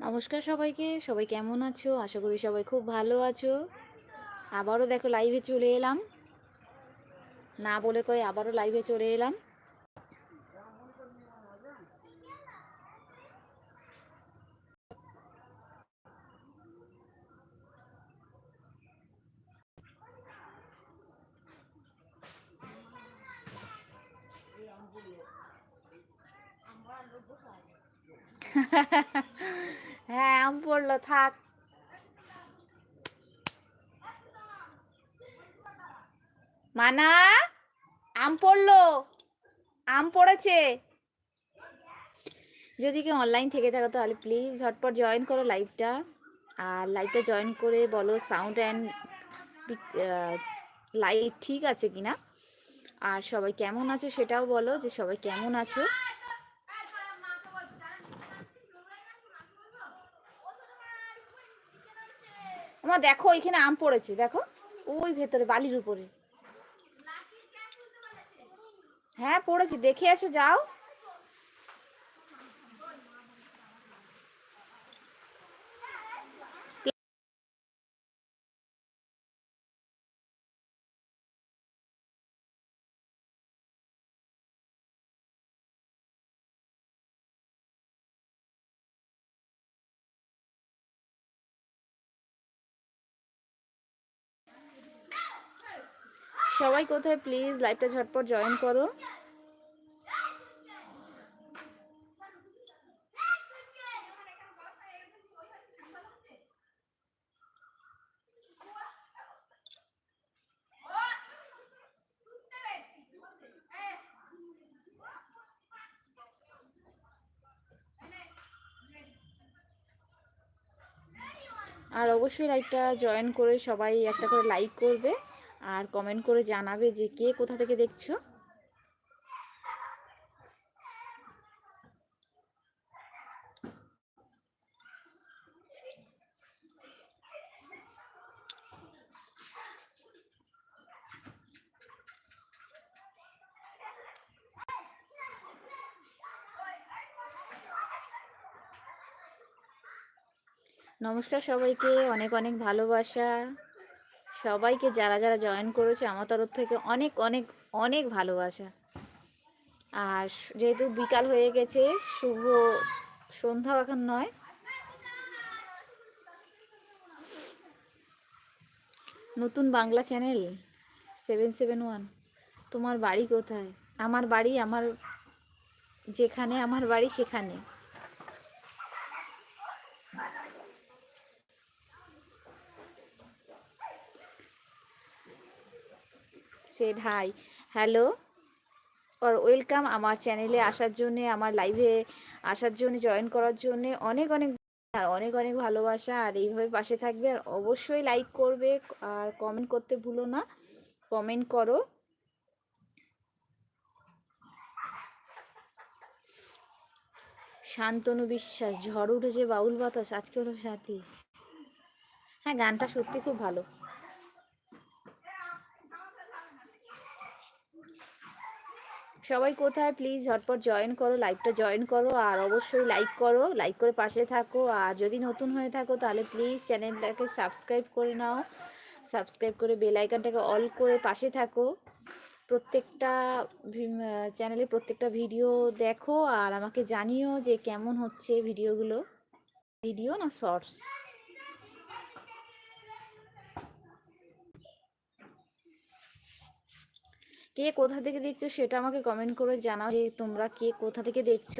নমস্কার সবাইকে। সবাই কেমন আছো? আশা করি সবাই খুব ভালো আছো। আবারও দেখো লাইভে চলে এলাম। না বলে কয়ে আবারও লাইভে চলে এলাম। হ্যাঁ আম পড়ল থাক। মানা, আম পড়ল। আম পড়েছে। যদি কেউ অনলাইন থেকে থাকো তাহলে প্লিজ ঝটপট জয়েন করো লাইভটা আর লাইভটা জয়েন করে বলো সাউন্ড অ্যান্ড লাইট ঠিক আছে কিনা। আর সবাই কেমন আছো সেটাও বলো যে সবাই কেমন আছো। আমার দেখো এখানে আম পড়েছে, দেখো। ওই ভেতরে, বালির উপরে। হ্যাঁ পড়েছি, দেখে আসো যাও। সবাই কোথায়? প্লিজ লাইভটা ঝটপট জয়েন করো। আর অবশ্যই লাইভটা জয়েন করে সবাই একটা করে লাইক করবে। আর কমেন্ট করে জানাবে যে কে কোথা থেকে দেখছ। নমস্কার সবাইকে অনেক অনেক ভালোবাসা। সবাইকে যারা যারা জয়েন করেছে আমার তরফ থেকে অনেক অনেক অনেক ভালোবাসা। আর যেহেতু বিকাল হয়ে গেছে, শুভ সন্ধ্যাও এখন নয়। নতুন Bangla channel seven seven one তোমার বাড়ি কোথায়? আমার বাড়ি, আমার যেখানে, আমার বাড়ি সেখানে। সেড হাই হ্যালো আর ওয়েলকাম আমার চ্যানেলে আসার জন্যে, আমার লাইভে আসার জন্য জয়েন করার জন্য অনেক অনেক আর অনেক অনেক ভালোবাসা। আর এইভাবে পাশে থাকবে আর অবশ্যই লাইক করবে, আর কমেন্ট করতে ভুলো না। কমেন্ট করো। শান্তনু বিশ্বাস, ঝড় উঠেছে বাউল বাতাস, আজকে হলো সাথী। হ্যাঁ গানটা সত্যি খুব ভালো। সবাই কোথায়? প্লিজ ঝটপট জয়েন করো লাইভটা জয়েন করো, আর অবশ্যই লাইক করো লাইক করে পাশে থাকো। আর যদি নতুন হয়ে থাকো, তাহলে প্লিজ চ্যানেলটাকে সাবস্ক্রাইব করে নাও। সাবস্ক্রাইব করে বেল আইকনটাকে অল করে পাশে থাকো। প্রত্যেকটা চ্যানেলে প্রত্যেকটা ভিডিও দেখো, আর আমাকে জানিও যে কেমন হচ্ছে ভিডিওগুলো ভিডিও না শর্টস কে কোথা থেকে দেখছ সেটা আমাকে কমেন্ট করে জানাও যে তোমরা কে কোথা থেকে দেখছ।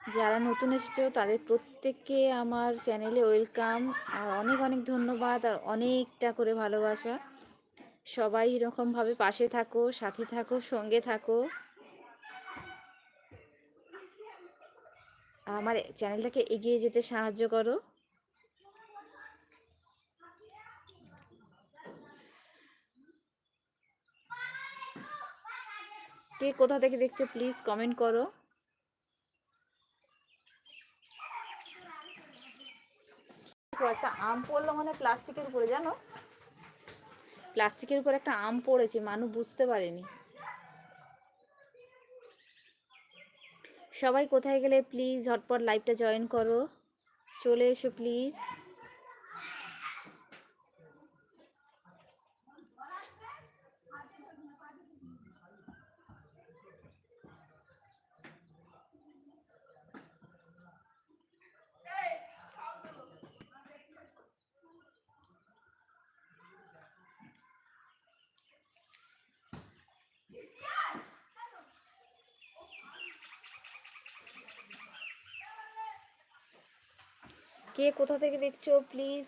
যারা নতুন এসেছ, তাদের প্রত্যেককে আমার চ্যানেলে ওয়েলকাম আর অনেক অনেক ধন্যবাদ আর অনেকটা করে ভালোবাসা। সবাই এরকমভাবে পাশে থাকো, সাথে থাকো, সঙ্গে থাকো। আমার চ্যানেলটাকে এগিয়ে যেতে সাহায্য করো। কে কোথা থেকে দেখছ প্লিজ কমেন্ট করো। একটা আম পড়ল মানে প্লাস্টিকের উপরে, জানো? প্লাস্টিকের উপর একটা আম পড়েছে মানুষ বুঝতে পারেনি। সবাই কোথায় গেলে প্লিজ ঝটপট লাইভটা জয়েন করো। চলে এসো প্লিজ কে কোথা থেকে দেখছ? প্লিজ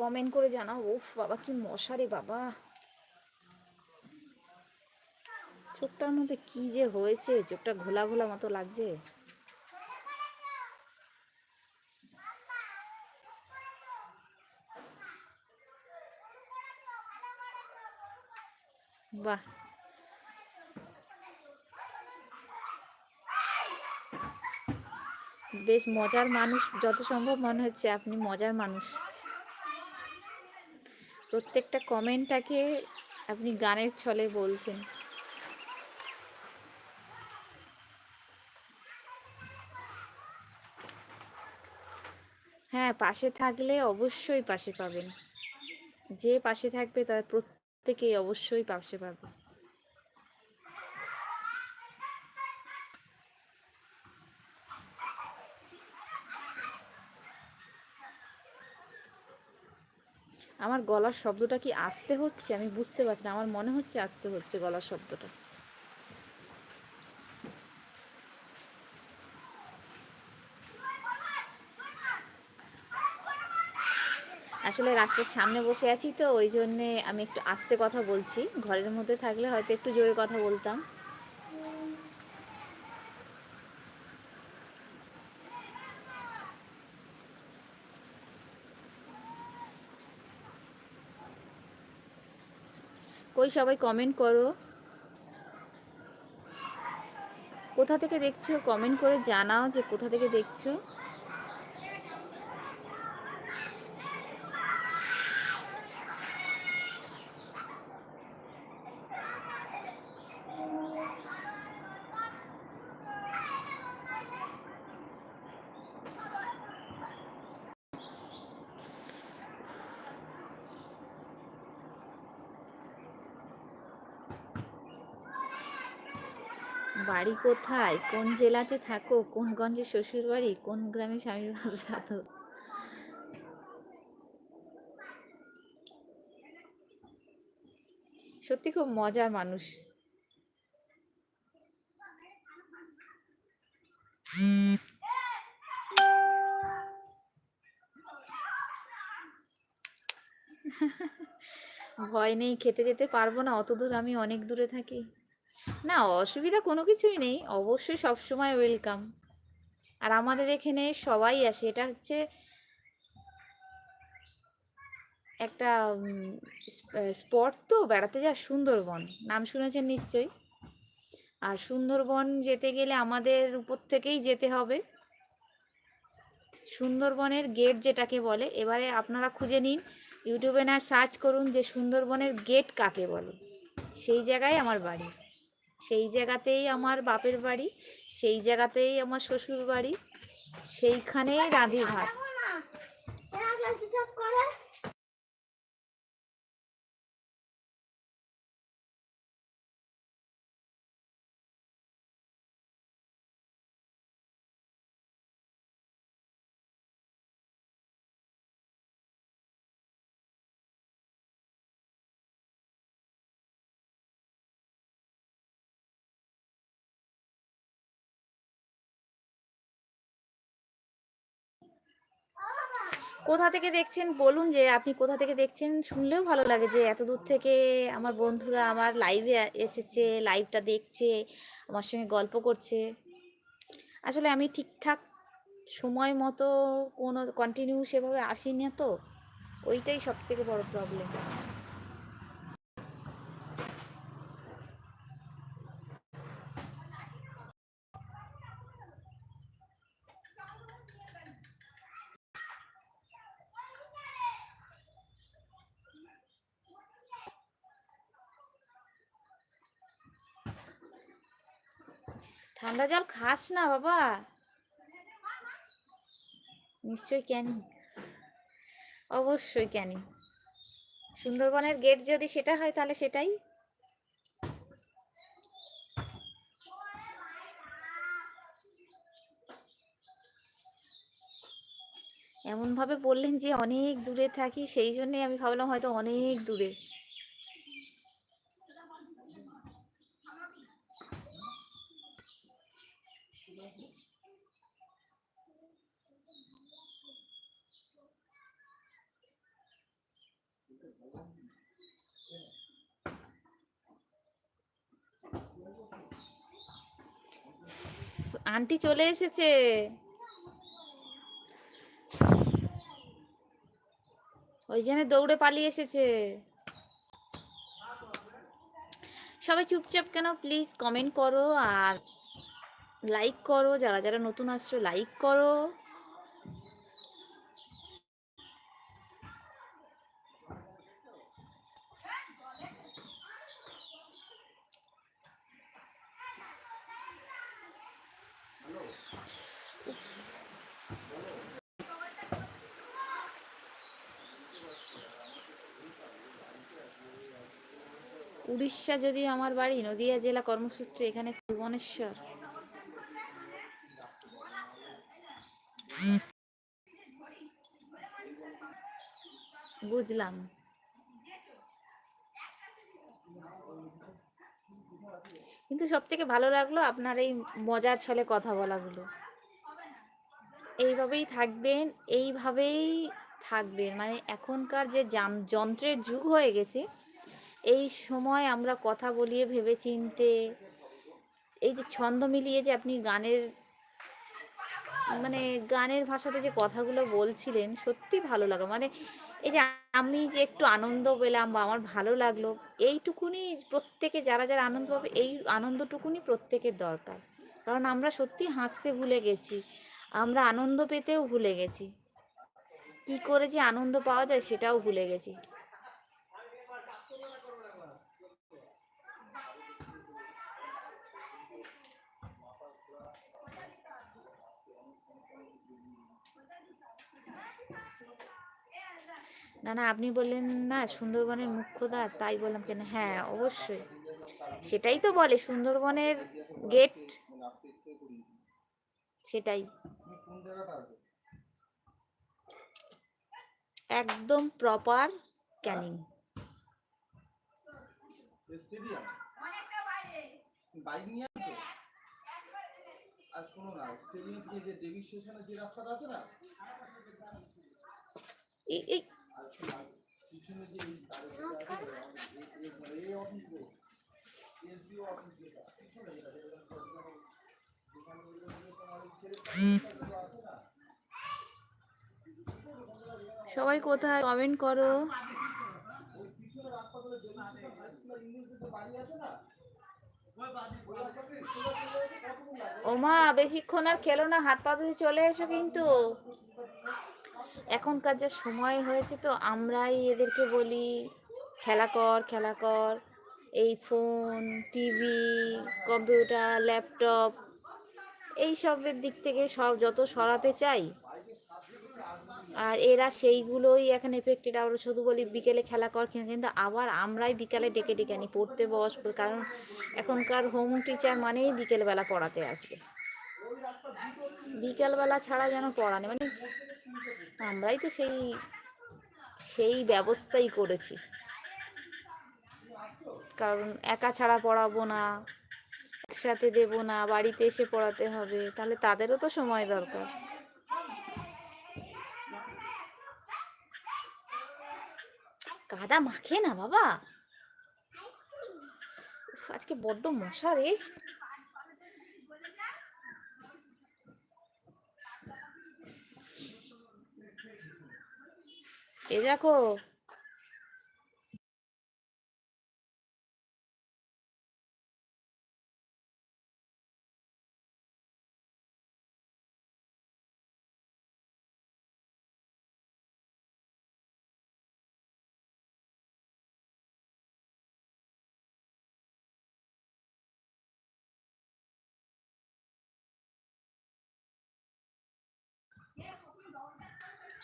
কমেন্ট করে জানাও। ওফ বাবা, কি মশা রে বাবা। চোখটার মধ্যে কি যে হয়েছে? চোখটা ঘোলা ঘোলা মতো লাগছে। বাহ বেশ মজার মানুষ যত সম্ভব মনে হচ্ছে আপনি মজার মানুষ। প্রত্যেকটা কমেন্টটাকে আপনি গানের ছলে বলছেন। হ্যাঁ পাশে থাকলে অবশ্যই পাশে পাবেন। যে পাশে থাকবে তার প্রত্যেকেই অবশ্যই পাশে পাবে। আমার গলার শব্দটা কি আসতে হচ্ছে? আমি বুঝতে পারছি না। আমার মনে হচ্ছে আসতে হচ্ছে গলার শব্দটা। আসলে রাস্তার সামনে বসে আছি তো, ওই জন্যে আমি একটু আস্তে কথা বলছি। ঘরের মধ্যে থাকলে হয়তো একটু জোরে কথা বলতাম। কই সবাই কমেন্ট করো। কোথা থেকে দেখছ? কমেন্ট করে জানাও যে কোথা থেকে দেখছ। বাড়ি কোথায়? কোন জেলাতে থাকো? কোন গঞ্জে শ্বশুর বাড়ি কোন গ্রামে স্বামীর বাজাতো সত্যি খুব মজার মানুষ। ভয় নেই, খেতে যেতে পারব না। অত দূর আমি অনেক দূরে থাকি। না, অসুবিধা কোনো কিছুই নেই। অবশ্যই সবসময় ওয়েলকাম আর আমাদের এখানে সবাই আসে। এটা হচ্ছে একটা স্পট তো বেড়াতে যাওয়া সুন্দরবন। নাম শুনেছেন নিশ্চয়ই? আর সুন্দরবন যেতে গেলে আমাদের উপর থেকেই যেতে হবে। সুন্দরবনের গেট যেটাকে বলে, এবারে আপনারা খুঁজে নিন ইউটিউবে না সার্চ করুন যে সুন্দরবনের গেট কাকে বলে। সেই জায়গায় আমার বাড়ি। সেই জায়গাতেই আমার বাপের বাড়ি সেই জায়গাতেই আমার শ্বশুর বাড়ি সেইখানেই রাঁধি কোথা থেকে দেখছেন? বলুন যে আপনি কোথা থেকে দেখছেন? শুনলেও ভালো লাগে যে এত দূর থেকে আমার বন্ধুরা আমার লাইভে এসেছে লাইভটা দেখছে, আমার সঙ্গে গল্প করছে। আসলে আমি ঠিকঠাক সময় মতো কোনো কন্টিনিউ সেভাবে আসি না তো। ওইটাই সব থেকে বড় প্রবলেম ঠান্ডা জল খাস না, বাবা। নিশ্চয়ই ক্যানি। অবশ্যই ক্যানি। সুন্দরবনের গেট যদি সেটা হয়, তাহলে সেটাই। এমনভাবে বললেন যে অনেক দূরে থাকি, সেই জন্যই আমি ভাবলাম হয়তো অনেক দূরে। আন্টি চলে এসেছে। ওই জন্য দৌড়ে পালিয়ে এসেছে। সবাই চুপচাপ কেন? প্লিজ কমেন্ট করো আর লাইক করো। যারা যারা নতুন আসছো লাইক করো। উড়িষ্যা যদি আমার বাড়ি নদিয়া জেলা কর্মসূত্রে এখানে ভুবনেশ্বর। বুঝলাম। কিন্তু সব থেকে ভালো লাগল আপনার এই মজার ছলে কথা বলাগুলো। এইভাবেই থাকবেন এইভাবেই থাকবেন। মানে এখনকার যে যান- যন্ত্রের যুগ হয়ে গেছে এই সময় আমরা কথা বলিয়ে ভেবে চিনতে এই যে ছন্দ মিলিয়ে যে আপনি গানের মানে গানের ভাষাতে যে কথাগুলো বলছিলেন, সত্যি ভালো লাগল মানে এই যে আমি যে একটু আনন্দ পেলাম বা আমার ভালো লাগল, এইটুকুনি প্রত্যেকে, যারা যারা আনন্দ পাবে, এই আনন্দটুকুনি প্রত্যেকের দরকার। কারণ আমরা সত্যি হাসতে ভুলে গেছি, আমরা আনন্দ পেতেও ভুলে গেছি। কি করে যে আনন্দ পাওয়া যায় সেটাও ভুলে গেছি। না না, আপনি বললেন, না, সুন্দরবনের মুখ্য দ্বার তাই বললাম কেন? হ্যাঁ অবশ্যই। সেটাই তো বলে, সুন্দরবনের গেট সেটাই। একদম প্রপার ক্যানিং এই- সবাই কোথায়? কমেন্ট করো। ওমা, বেশিক্ষণ আর খেলো না, হাত পা ধুয়ে চলে এসো কিন্তু। এখনকার যে সময় হয়েছে তো আমরাই এদেরকে বলি, খেলা কর খেলা কর। এই ফোন, টিভি, কম্পিউটার, ল্যাপটপ, এই সবের দিক থেকে সব যত সরাতে চাই। আর এরা সেইগুলোই এখন এফেক্টেড আমরা শুধু বলি বিকেলে খেলা কর কিনা কিন্তু আবার আমরাই বিকালে ডেকে ডেকে আনি, পড়তে বস, কারণ এখনকার হোম টিচার মানেই বিকেলবেলা পড়াতে আসবে। বিকেলবেলা ছাড়া যেন পড়া নেই মানে আমরাই তো সেই সেই ব্যবস্থাই করেছি। কারণ একা ছাড়া পড়াবো না, একসাথে দেবো না, বাড়িতে এসে পড়াতে হবে, তাহলে তাদেরও তো সময় দরকার। কাদা মাখে না বাবা। আজকে বড্ড মশা রে। এ দেখো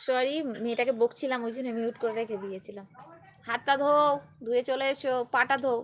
সরি মেয়েটাকে বকছিলাম, ওই জন্য মিউট করে রেখে দিয়েছিলাম। হাতটা ধো, ধুয়ে চলে এসো, পাটা ধোও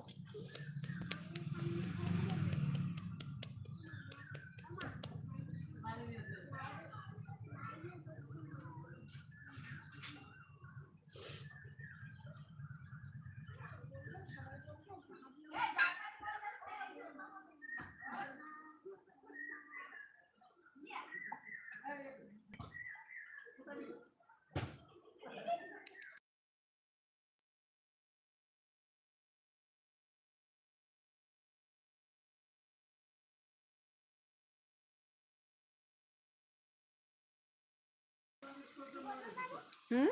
হুম?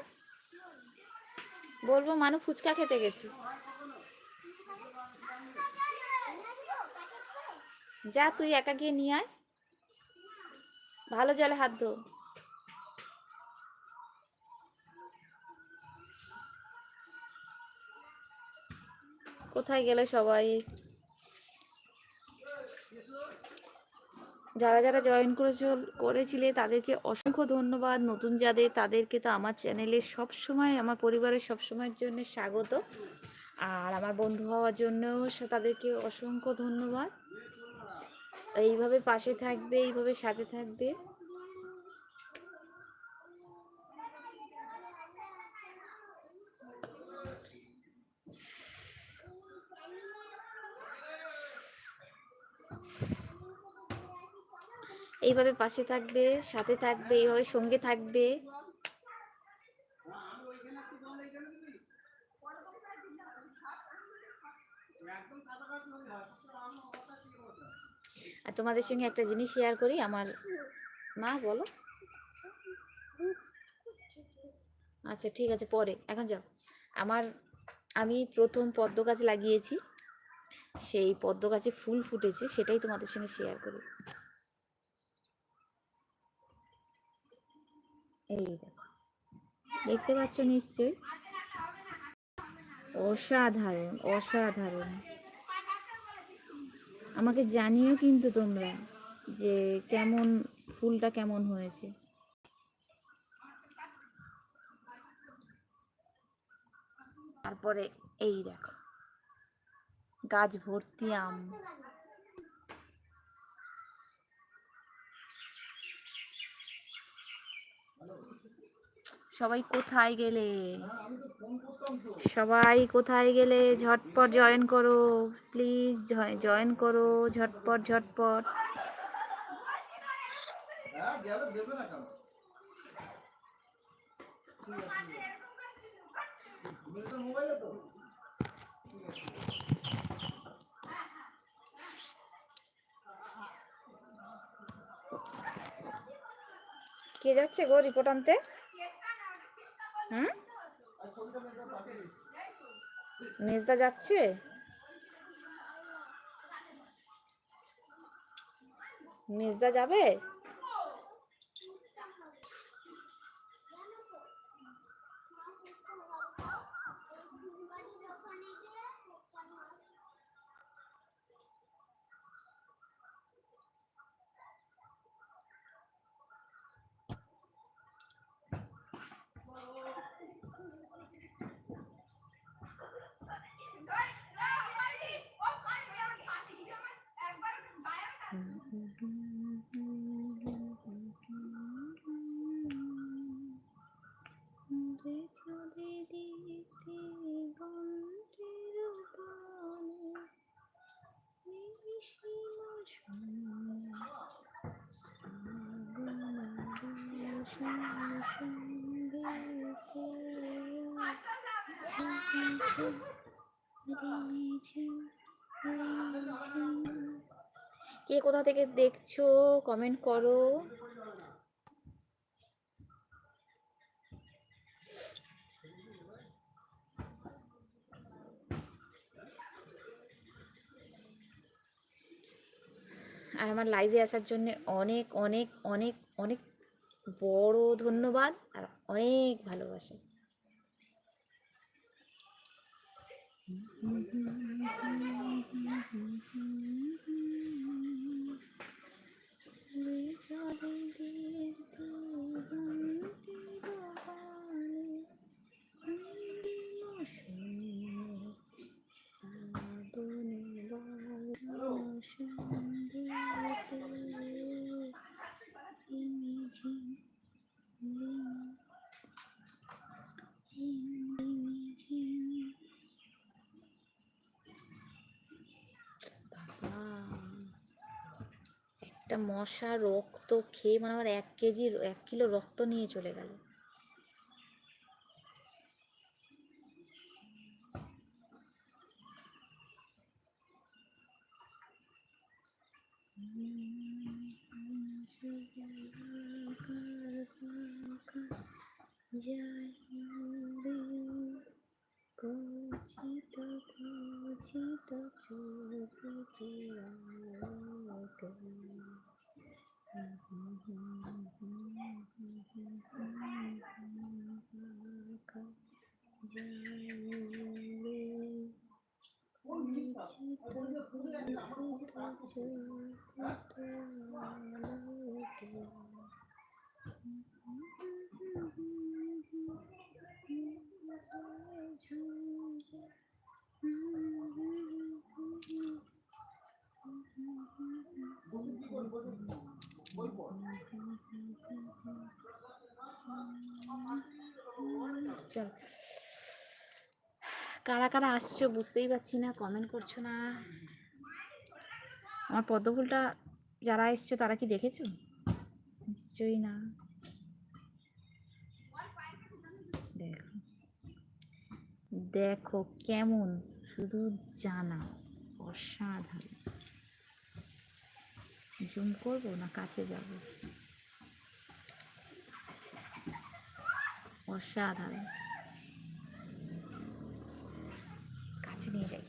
বলব মানু ফুচকা খেতে গেছি। যা তুই একা গিয়ে নিয়ে আয়। ভালো জলে হাত ধো। কোথায় গেলে সবাই? যারা যারা জয়েন করেছিল করেছিলে, তাদেরকে অসংখ্য ধন্যবাদ। নতুন যাদের, তাদেরকে তো আমার চ্যানেলে সব সময় আমার পরিবারের সব সময়ের জন্য স্বাগত। আর আমার বন্ধু হওয়ার জন্যও তাদেরকে অসংখ্য ধন্যবাদ। এইভাবে পাশে থাকবে, এইভাবে সাথে থাকবে। এইভাবে পাশে থাকবে, সাথে থাকবে, এইভাবে সঙ্গে থাকবে। আর তোমাদের সঙ্গে একটা জিনিস শেয়ার করি, আমার মা, বলো। আচ্ছা ঠিক আছে, পরে, এখন যাও। আমার, আমি প্রথম পদ্ম গাছ লাগিয়েছি, সেই পদ্ম গাছে ফুল ফুটেছে, সেটাই তোমাদের সঙ্গে শেয়ার করি। এই দেখো। দেখতে পাচ্ছ নিশ্চয়ই? অসাধারণ অসাধারণ। আমাকে জানিও কিন্তু তোমরা যে কেমন, ফুলটা কেমন হয়েছে। তারপরে এই দেখো, গাছ ভর্তি আম। সবাই কোথায় গেলে? সবাই কোথায় গেলে? ঝটপট জয়েন করো প্লিজ জয়েন করো, ঝটপট ঝটপট। কে যাচ্ছে গো রিপোর্ট আনতে? মেজদা যাচ্ছে? মেজদা যাবে? কে কোথা থেকে দেখছ? কমেন্ট করো। আর আমার লাইভে আসার জন্য অনেক অনেক অনেক অনেক বড় ধন্যবাদ আর অনেক ভালোবাসা। জলে বীর একটা মশা রক্ত খেয়ে মানে আমার এক কেজি এক কিলো রক্ত নিয়ে চলে গেল। কারা কারা আসছো বুঝতেই পারছি না কমেন্ট করছ না। আমার পদ্ম ফুলটা যারা এসছো, তারা কি দেখেছ? নিশ্চয়ই না। দেখো। দেখো কেমন, শুধু জানা, অসাধারণ। জুম করব না কাছে যাব? অসাধারণ। কাছে নিয়ে যাই।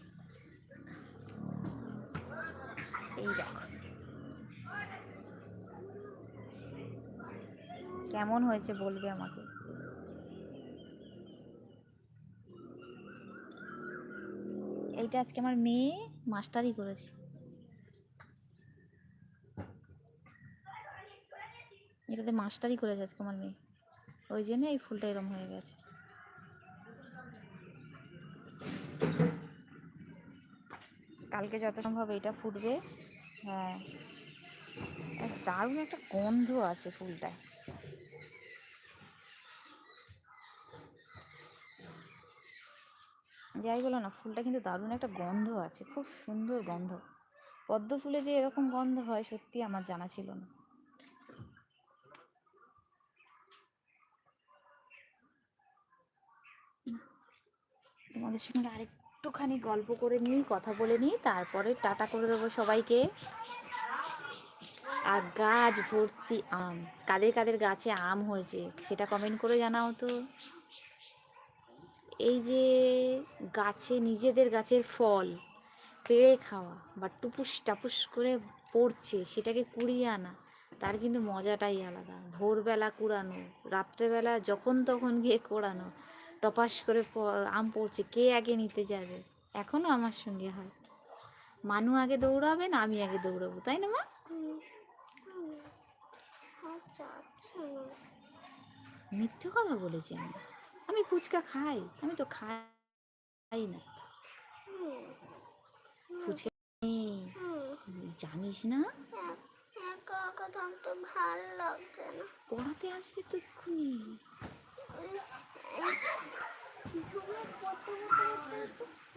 এই দেখো। কেমন হয়েছে বলবে আমাকে? এইটা আজকে আমার মেয়ে মাস্টারি করেছে। এটাতে মাস্টারি করেছে আজকে আমার মেয়ে। ওই জন্য এই ফুলটা এরম হয়ে গেছে। কালকে যত সম্ভব এটা ফুটবে। হ্যাঁ। দারুণ একটা গন্ধ আছে ফুলটায়। যাই বলো না, ফুলটা কিন্তু দারুণ একটা গন্ধ আছে, খুব সুন্দর গন্ধ। পদ্ম ফুলে যে এরকম গন্ধ হয়, সত্যি আমার জানা ছিল না। তোমাদের সঙ্গে আরেকটুখানি গল্প করে নিই, কথা বলে নিই, তারপরে টাটা করে দেবো সবাইকে। আর গাছ ভর্তি আম, কাদের কাদের গাছে আম হয়েছে সেটা কমেন্ট করে জানাও তো। এই যে গাছে, নিজেদের গাছের ফল, পেড়ে খাওয়া বা টুপুস টাপুস করে পড়ছে, সেটাকে কুড়িয়ে আনা, তার কিন্তু মজাটাই আলাদা। ভোরবেলা কুড়ানো, রাত্রেবেলা যখন তখন গিয়ে কোড়ানো টপাস করে আম পড়ছে, কে আগে নিতে যাবে? এখনও আমার সঙ্গে হয়। মানু আগে দৌড়াবে না আমি আগে দৌড়াবো, তাই না মা? মিথ্যে কথা বলেছি আমি। আমি ফুচকা খাই, আমি তো খাই না। ফুচকা জানিস না? পড়াতে আসবে তো এক্ষুনি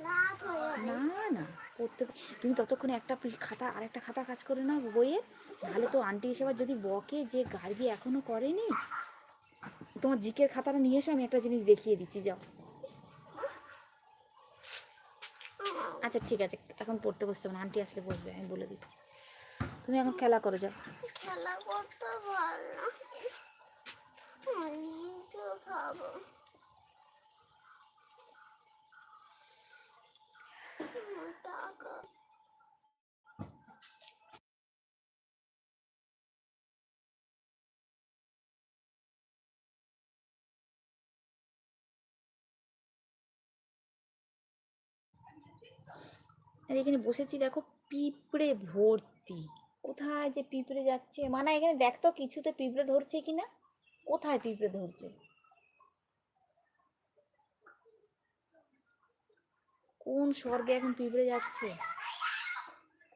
রাত হয়ে যাবে না না পড়তে তুমি ততক্ষণে একটা খাতা আর একটা খাতা কাজ করে নাও বইয়ের তাহলে তো আন্টি এসে আবার যদি বকে যে গার্গি এখনও করেনি, তোমার জিকের খাতাটা নিয়ে এসে, আমি একটা জিনিস দেখিয়ে দিচ্ছি, যাও। আচ্ছা ঠিক আছে, এখন পড়তে বসতে হবে আন্টি আসলে বসবে, আমি বলে দিচ্ছি। তুমি এখন খেলা করো, যাও। খেলা করতে লিচু খাব। এখানে বসেছি দেখো, পিঁপড়ে ভর্তি। কোথায় যে পিঁপড়ে যাচ্ছে? মানে এখানে দেখ তো, কিছুতে পিঁপড়ে ধরছে কিনা? কোথায় পিঁপড়ে ধরছে? কোন স্বর্গে এখন পিঁপড়ে যাচ্ছে?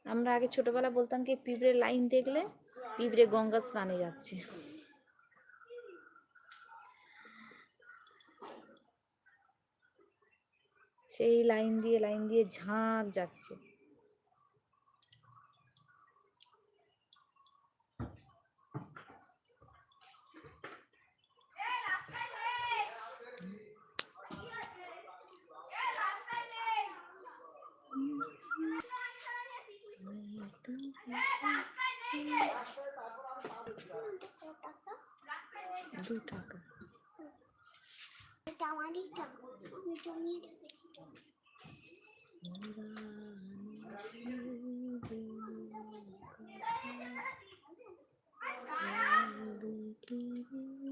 আমরা আগে ছোটবেলা বলতাম কি, পিঁপড়ে লাইন দেখলে পিঁপড়ে গঙ্গা স্নানে যাচ্ছে। সেই লাইন দিয়ে লাইন দিয়ে ঝাঁক যাচ্ছে। দু টাকা Thank you.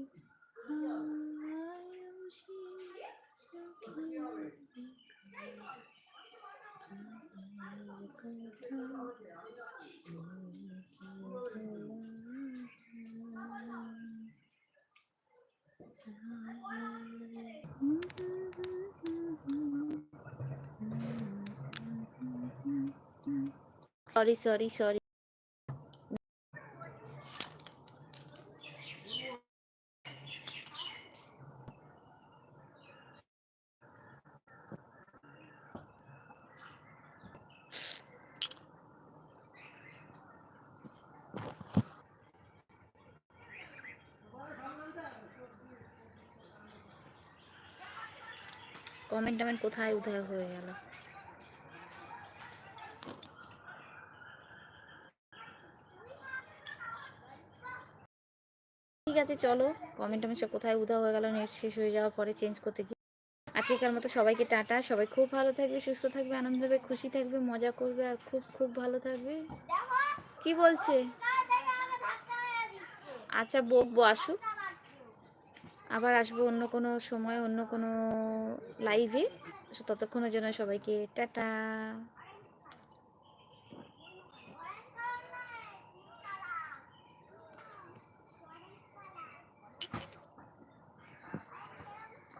Sorry sorry sorry comment টমেন্ট কোথায় উদয় হয়ে গেল? আছে, চলো। কমেন্ট সব কোথায় উদা হয়ে গেল নেট শেষ হয়ে যাওয়ার পরে চেঞ্জ করতে গিয়ে। আজকেকার মতো সবাইকে টাটা। সবাই খুব ভালো থাকবে, সুস্থ থাকবে, আনন্দ হবে, খুশি থাকবে, মজা করবে আর খুব খুব ভালো থাকবে। কি বলছে? আচ্ছা বকবো, আসুক। আবার আসব অন্য কোনো সময়, অন্য কোনো লাইভে ততক্ষণের জন্য সবাইকে টাটা।